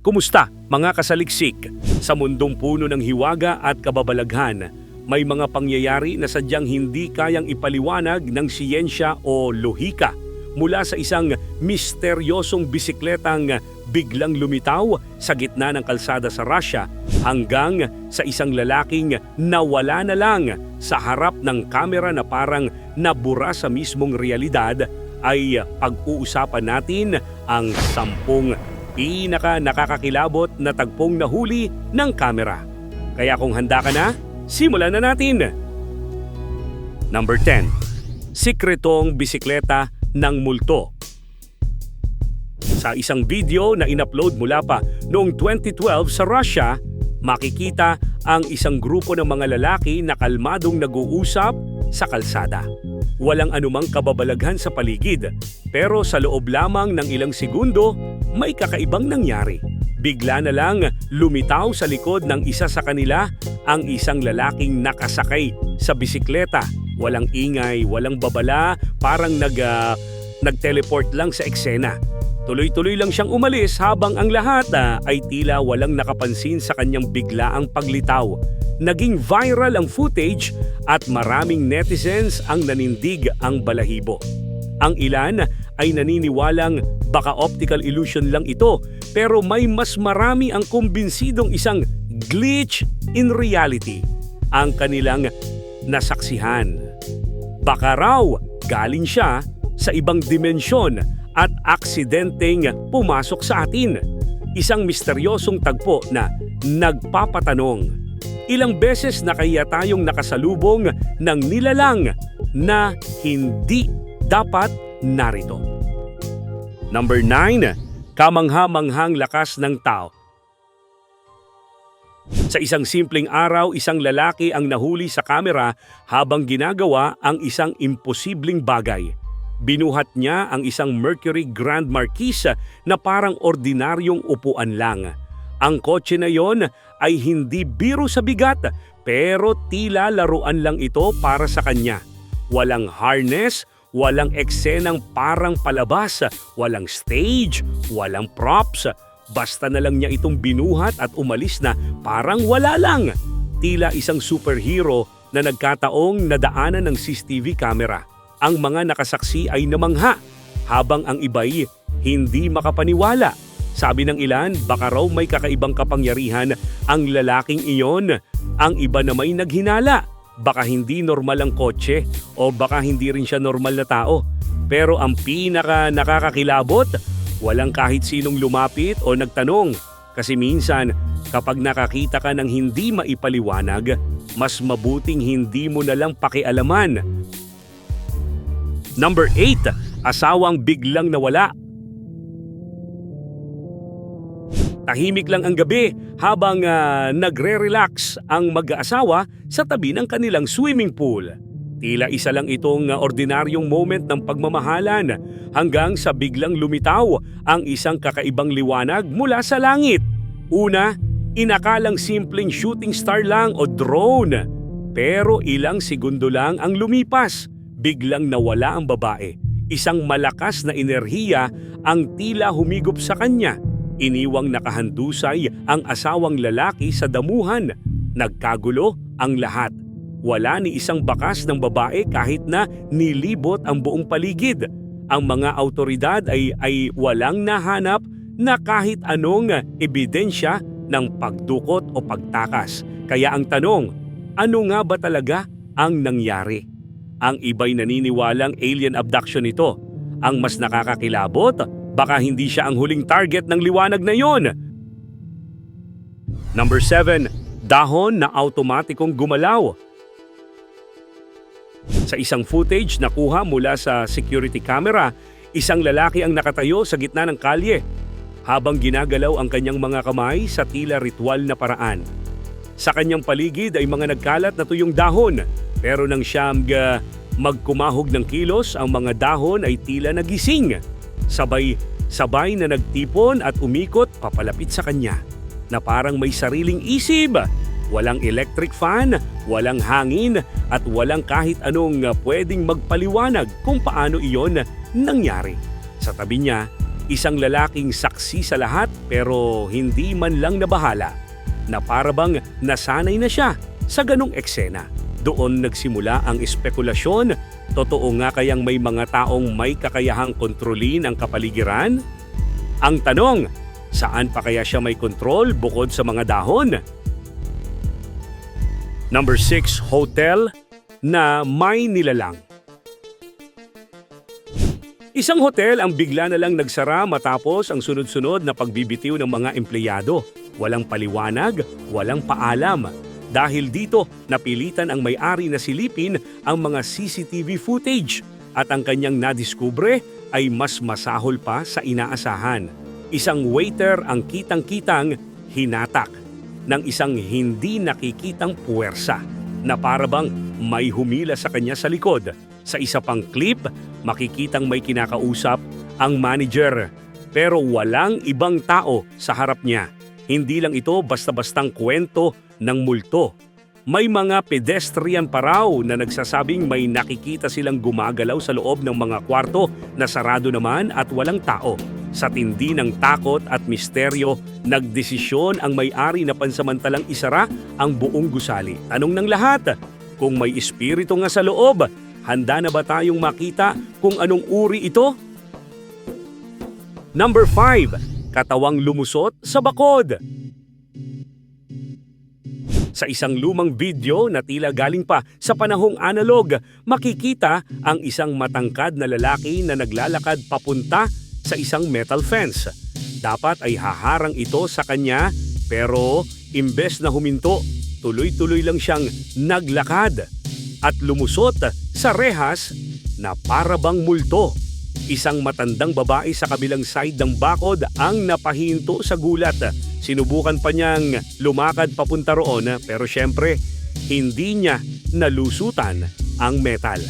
Kumusta mga kasaliksik? Sa mundong puno ng hiwaga at kababalaghan, may mga pangyayari na sadyang hindi kayang ipaliwanag ng siyensya o lohika mula sa isang misteryosong bisikletang biglang lumitaw sa gitna ng kalsada sa Russia hanggang sa isang lalaking nawala na lang sa harap ng kamera na parang nabura sa mismong realidad ay pag-uusapan natin ang sampung pinaka nakakakilabot na tagpong nahuli ng kamera. Kaya kung handa ka na, simulan na natin! Number 10. Sikretong bisikleta ng multo. Sa isang video na inupload mula pa noong 2012 sa Russia, makikita ang isang grupo ng mga lalaki na kalmadong nag-uusap sa kalsada. Walang anumang kababalaghan sa paligid, pero sa loob lamang ng ilang segundo, may kakaibang nangyari. Bigla na lang lumitaw sa likod ng isa sa kanila ang isang lalaking nakasakay sa bisikleta. Walang ingay, walang babala, parang nag, ah, nag-teleport lang sa eksena. Tuloy-tuloy lang siyang umalis habang ang lahat ah, ay tila walang nakapansin sa kanyang biglaang paglitaw. Naging viral ang footage at maraming netizens ang nanindig ang balahibo. Ang ilan ay naniniwalang baka optical illusion lang ito pero may mas marami ang kumbinsidong isang glitch in reality ang kanilang nasaksihan. Baka raw galing siya sa ibang dimensyon at aksidenteng pumasok sa atin. Isang misteryosong tagpo na nagpapatanong. Ilang beses na kaya tayong nakasalubong ng nilalang na hindi dapat narito. Number 9. Kamangha-manghang lakas ng tao. Sa isang simpleng araw, isang lalaki ang nahuli sa kamera habang ginagawa ang isang imposibleng bagay. Binuhat niya ang isang Mercury Grand Marquis na parang ordinaryong upuan lang. Ang kotse na yon ay hindi biro sa bigat pero tila laruan lang ito para sa kanya. Walang harness, walang eksenang parang palabas, walang stage, walang props. Basta na lang niya itong binuhat at umalis na parang wala lang. Tila isang superhero na nagkataong nadaanan ng CCTV camera. Ang mga nakasaksi ay namangha habang ang iba'y hindi makapaniwala. Sabi ng ilan, baka raw may kakaibang kapangyarihan ang lalaking iyon. Ang iba na may naghinala. Baka hindi normal ang kotse o baka hindi rin siya normal na tao. Pero ang pinaka nakakakilabot, walang kahit sinong lumapit o nagtanong. Kasi minsan, kapag nakakita ka ng hindi maipaliwanag, mas mabuting hindi mo na lang pakialaman. Number 8. Asawang biglang nawala Tahimik lang ang gabi habang ah, nagre-relax ang mag-aasawa sa tabi ng kanilang swimming pool. Tila isa lang itong ah, ordinaryong moment ng pagmamahalan hanggang sa biglang lumitaw ang isang kakaibang liwanag mula sa langit. Una, inakalang simpleng shooting star lang o drone. Pero ilang segundo lang ang lumipas. Biglang nawala ang babae. Isang malakas na enerhiya ang tila humigop sa kanya Iniwang nakahandusay ang asawang lalaki sa damuhan. Nagkagulo ang lahat. Wala ni isang bakas ng babae kahit na nilibot ang buong paligid. Ang mga autoridad ay, ay walang nahanap na kahit anong ebidensya ng pagdukot o pagtakas. Kaya ang tanong, ano nga ba talaga ang nangyari? Ang iba'y naniniwalang alien abduction ito. Ang mas nakakakilabot, Baka hindi siya ang huling target ng liwanag na yon. Number 7. Dahon na automatikong gumalaw. Sa isang footage na kuha mula sa security camera, isang lalaki ang nakatayo sa gitna ng kalye habang ginagalaw ang kanyang mga kamay sa tila ritual na paraan. Sa kanyang paligid ay mga nagkalat na tuyong dahon pero nang siyang uh, magkumahog ng kilos, ang mga dahon ay tila nagising. Sabay, sabay na nagtipon at umikot papalapit sa kanya na parang may sariling isip. Walang electric fan, walang hangin at walang kahit anong pwedeng magpaliwanag kung paano iyon nangyari. Sa tabi niya, Isang lalaking saksi sa lahat pero hindi man lang nabahala na parabang nasanay na siya sa ganong eksena. Doon nagsimula ang espekulasyon, totoo nga kayang may mga taong may kakayahang kontrolin ang kapaligiran? Ang tanong, saan pa kaya siya may kontrol bukod sa mga dahon? Number 6, hotel na may nilalang. Isang hotel ang bigla na lang nagsara matapos ang sunod-sunod na pagbibitiw ng mga empleyado. Walang paliwanag, walang paalam. Dahil dito, napilitan ang may-ari na silipin ang mga CCTV footage at ang kanyang nadiskubre ay mas masahol pa sa inaasahan. Isang waiter ang kitang-kitang hinatak ng isang hindi nakikitang puwersa na parabang may humila sa kanya sa likod. Sa isa pang clip, makikitang may kinakausap ang manager pero walang ibang tao sa harap niya. Hindi lang ito basta-bastang kwento ng multo. May mga pedestrian pa raw na nagsasabing may nakikita silang gumagalaw sa loob ng mga kwarto na sarado naman at walang tao. Sa tindi ng takot at misteryo, nagdesisyon ang may-ari na pansamantalang isara ang buong gusali. Tanong ng lahat, kung may espiritu nga sa loob, handa na ba tayong makita kung anong uri ito? Number 5. Katawang lumusot sa bakod. Sa isang lumang video na tila galing pa sa panahong analog, makikita ang isang matangkad na lalaki na naglalakad papunta sa isang metal fence. Dapat ay haharang ito sa kanya pero imbes na huminto, tuloy-tuloy lang siyang naglakad at lumusot sa rehas na parabang multo. Isang matandang babae sa kabilang side ng bakod ang napahinto sa gulat. Sinubukan pa niyang lumakad papunta roon pero syempre hindi niya nalusutan ang metal.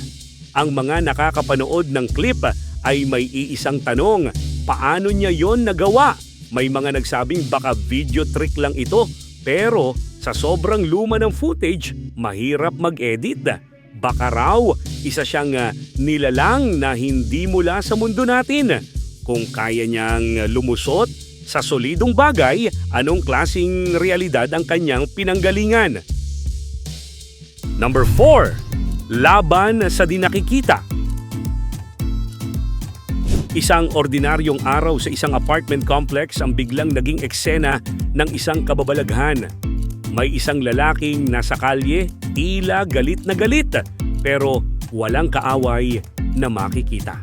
Ang mga nakakapanood ng clip ay may iisang tanong, paano niya yon nagawa? May mga nagsabing baka video trick lang ito pero sa sobrang luma ng footage, mahirap mag-edit. Baka raw, isa siyang ah, nilalang na hindi mula sa mundo natin. Kung kaya niyang lumusot sa solidong bagay, anong klasing realidad ang kanyang pinanggalingan? Number 4. Laban sa di nakikita. Isang ordinaryong araw sa isang apartment complex ang biglang naging eksena ng isang kababalaghan. May isang lalaking nasa kalye, tila galit na galit, pero walang kaaway na makikita.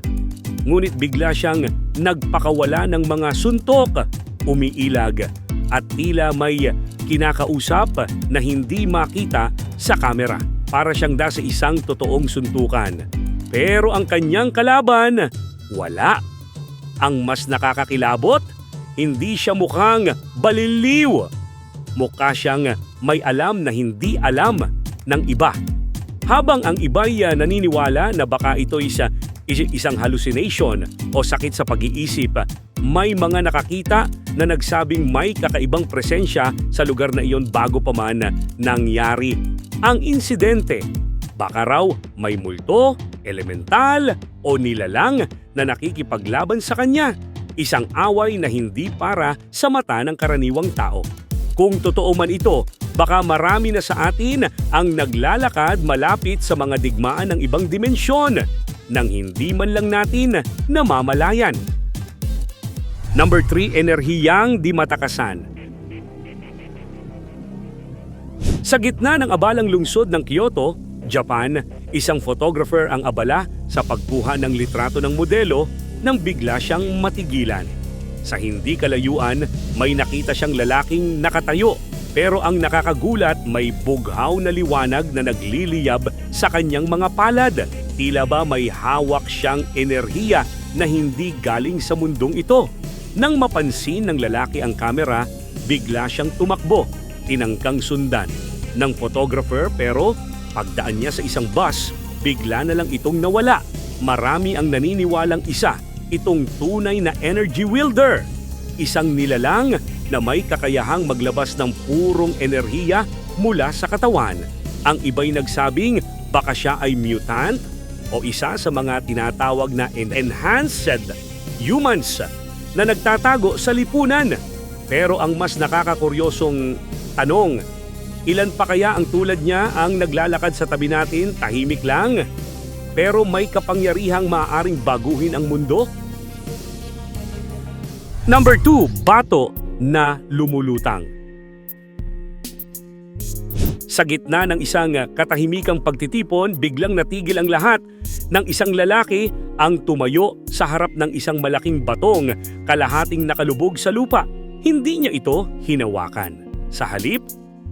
Ngunit bigla siyang nagpakawala ng mga suntok, umiilag, at tila may kinakausap na hindi makita sa kamera. Para siyang nasa isang totoong suntukan. Pero ang kanyang kalaban, wala. Ang mas nakakakilabot, hindi siya mukhang baliliw. Mukha siyang may alam na hindi alam ng iba. Habang ang iba'y ah, naniniwala na baka ito isa, is- isang hallucination o sakit sa pag-iisip, may mga nakakita na nagsabing may kakaibang presensya sa lugar na iyon bago pa man nangyari ang insidente. Baka raw may multo, elemental o nilalang na nakikipaglaban sa kanya. Isang away na hindi para sa mata ng karaniwang tao. Kung totoo man ito, baka marami na sa atin ang naglalakad malapit sa mga digmaan ng ibang dimensyon nang hindi man lang natin namamalayan. Number 3, enerhiyang di matakasan. Sa gitna ng abalang lungsod ng Kyoto, Japan, isang photographer ang abala sa pagkuha ng litrato ng modelo nang bigla siyang matigilan. Sa hindi kalayuan, may nakita siyang lalaking nakatayo pero ang nakakagulat may bughaw na liwanag na nagliliyab sa kanyang mga palad. Tila ba may hawak siyang enerhiya na hindi galing sa mundong ito. Nang mapansin ng lalaki ang kamera, bigla siyang tumakbo, tinangkang sundan ng photographer pero pagdaan niya sa isang bus, bigla na lang itong nawala. Marami ang naniniwalang isa, itong tunay na energy wielder. Isang nilalang na may kakayahang maglabas ng purong enerhiya mula sa katawan. Ang iba'y nagsabing baka siya ay mutant o isa sa mga tinatawag na en- enhanced humans na nagtatago sa lipunan. Pero ang mas nakakakuryosong tanong, ilan pa kaya ang tulad niya ang naglalakad sa tabi natin tahimik lang? Pero may kapangyarihang maaaring baguhin ang mundo? Number 2, bato na lumulutang. Sa gitna ng isang katahimikang pagtitipon, biglang natigil ang lahat ng isang lalaki ang tumayo sa harap ng isang malaking batong kalahating nakalubog sa lupa. Hindi niya ito hinawakan. Sa halip,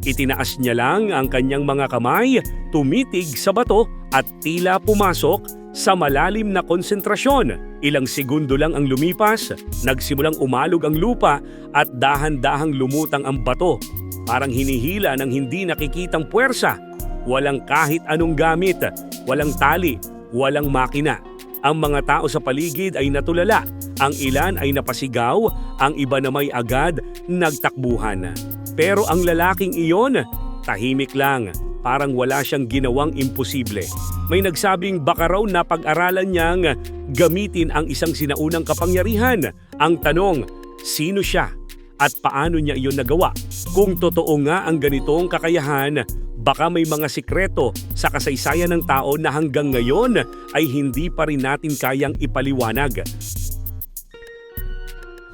itinaas niya lang ang kanyang mga kamay, tumitig sa bato at tila pumasok sa malalim na konsentrasyon. Ilang segundo lang ang lumipas, nagsimulang umalog ang lupa at dahan-dahang lumutang ang bato. Parang hinihila ng hindi nakikitang puwersa. Walang kahit anong gamit, walang tali, walang makina. Ang mga tao sa paligid ay natulala. Ang ilan ay napasigaw, ang iba namay agad nagtakbuhan. Pero ang lalaking iyon, tahimik lang, parang wala siyang ginawang imposible. May nagsabing baka raw napag-aralan niyang gamitin ang isang sinaunang kapangyarihan. Ang tanong, sino siya at paano niya iyon nagawa? Kung totoo nga ang ganitong kakayahan, baka may mga sikreto sa kasaysayan ng tao na hanggang ngayon ay hindi pa rin natin kayang ipaliwanag.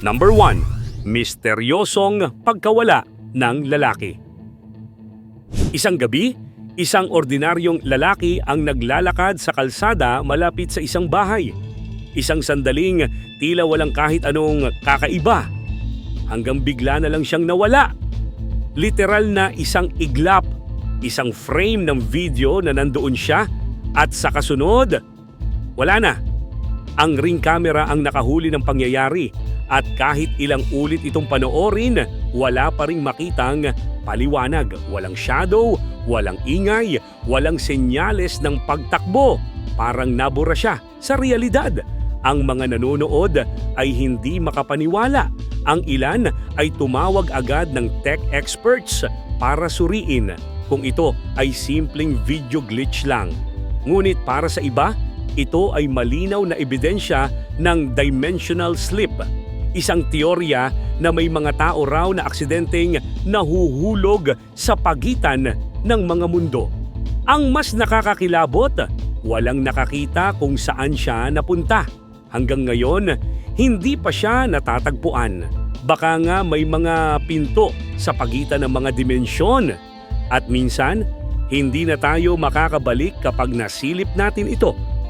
Number 1. Misteryosong pagkawala ng lalaki. Isang gabi, isang ordinaryong lalaki ang naglalakad sa kalsada malapit sa isang bahay. Isang sandaling tila walang kahit anong kakaiba. Hanggang bigla na lang siyang nawala. Literal na isang iglap, isang frame ng video na nandoon siya at sa kasunod, wala na. Ang ring camera ang nakahuli ng pangyayari at kahit ilang ulit itong panoorin, wala pa ring makitang paliwanag. Walang shadow, walang ingay, walang senyales ng pagtakbo. Parang nabura siya sa realidad. Ang mga nanonood ay hindi makapaniwala. Ang ilan ay tumawag agad ng tech experts para suriin kung ito ay simpleng video glitch lang. Ngunit para sa iba, ito ay malinaw na ebidensya ng dimensional slip. Isang teorya na may mga tao raw na aksidenteng nahuhulog sa pagitan ng mga mundo. Ang mas nakakakilabot, walang nakakita kung saan siya napunta. Hanggang ngayon, hindi pa siya natatagpuan. Baka nga may mga pinto sa pagitan ng mga dimensyon. At minsan, hindi na tayo makakabalik kapag nasilip natin ito